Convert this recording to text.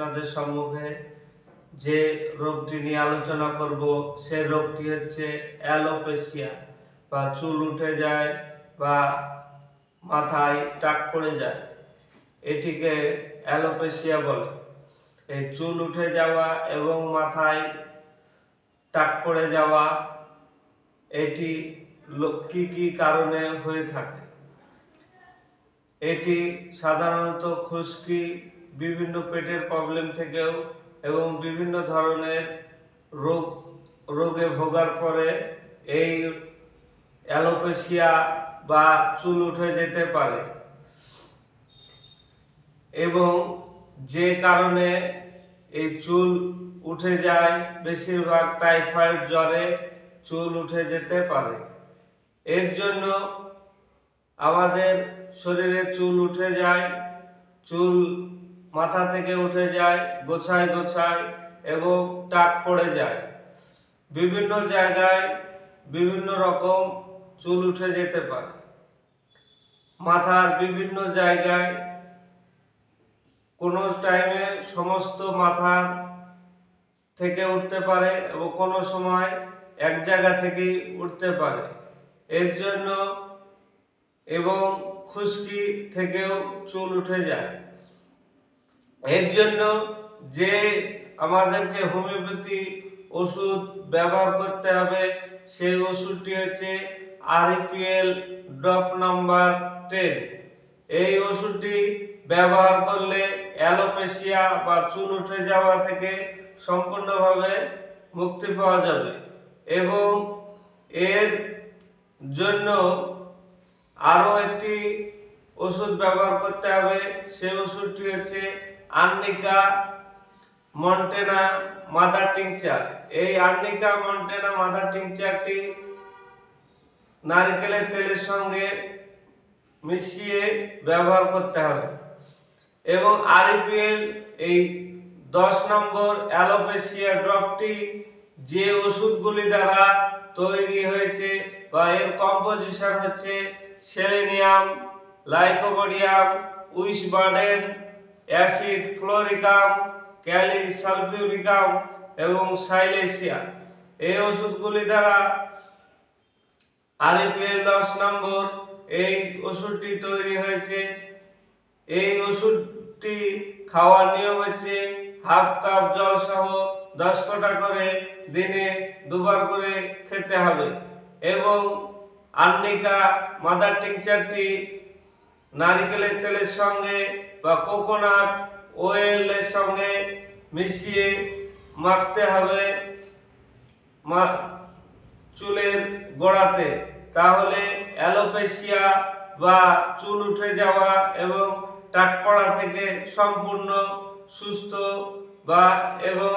আপনাদের সম্মুখে যে রোগটি নিয়ে আলোচনা করব, সে রোগটি হচ্ছে অ্যালোপেশিয়া বা চুল উঠে যায় বা মাথায় টাক পড়ে যায়। এটিকে অ্যালোপেশিয়া বলে। এই চুল উঠে যাওয়া এবং মাথায় টাক পড়ে যাওয়া, এটি কি কি কারণে হয়ে থাকে? এটি সাধারণত খুশকি বিভিন্ন পেটের প্রবলেম থেকেও এবং বিভিন্ন ধরনের রোগ, রোগে ভোগার পরে এই অ্যালোপেশিয়া বা চুল উঠে যেতে পারে। এবং যে কারণে এই চুল উঠে যায়, বেশিরভাগ টাইফয়েড জ্বরে চুল উঠে যেতে পারে। এর জন্য আমাদের শরীরে চুল উঠে যায়, চুল মাথা থেকে উঠে যায়, গোছায় গোছায় এবং টাক পড়ে যায়। বিভিন্ন জায়গায় বিভিন্ন রকম চুল উঠে যেতে পারে। মাথার বিভিন্ন জায়গায় কোনো টাইমে সমস্ত মাথার থেকে উঠতে পারে এবং কোনো সময় এক জায়গা থেকেই উঠতে পারে। এর জন্য এবং খুশকি থেকেও চুল উঠে যায়। এর জন্য যে আমাদেরকে হোমিওপ্যাথি ওষুধ ব্যবহার করতে হবে, সেই ওষুধটি হচ্ছে আরইপিএল ড্রপ নাম্বার টেন। এই ওষুধটি ব্যবহার করলে অ্যালোপেশিয়া বা চুল উঠে যাওয়া থেকে সম্পূর্ণভাবে মুক্তি পাওয়া যাবে এবং এর জন্য আরও একটি ওষুধ ব্যবহার করতে হবে, সেই ওষুধটি হচ্ছে আর্নিকা মন্টেনা মাদার টিংচার। এই আর্নিকা মন্টেনা মাদার টিংচারটি নারকেলের তেলের সঙ্গে মিশিয়ে ব্যবহার করতে হবে। এবং আরইপিএল এই দশ নম্বর অ্যালোপেশিয়া ড্রপটি যে ওষুধগুলি দ্বারা তৈরি হয়েছে বা এর কম্পোজিশন হচ্ছে সেলেনিয়াম লাইকোপোডিয়াম উইসবার্ডেন অ্যাসিড, ফ্লোরিকাম, ক্যালি, সালফিউরিকাম এবং সাইলেসিয়া। এই ওষুধগুলি দ্বারা আরইপিএল দশ নম্বর এই ওষুধটি তৈরি হয়েছে। এই ওষুধটি খাওয়ার নিয়ম হচ্ছে হাফ কাপ জল সহ দশ ফোঁটা করে দিনে দুবার করে খেতে হবে এবং আর্নিকা মাদার টিংচারটি নারিকেলের তেলের সঙ্গে বা কোকোনাট ওয়েলের সঙ্গে মিশিয়ে মাখতে হবে চুলের গোড়াতে। তাহলে অ্যালোপেশিয়া বা চুল উঠে যাওয়া এবং টাক পড়া থেকে সম্পূর্ণ সুস্থ বা এবং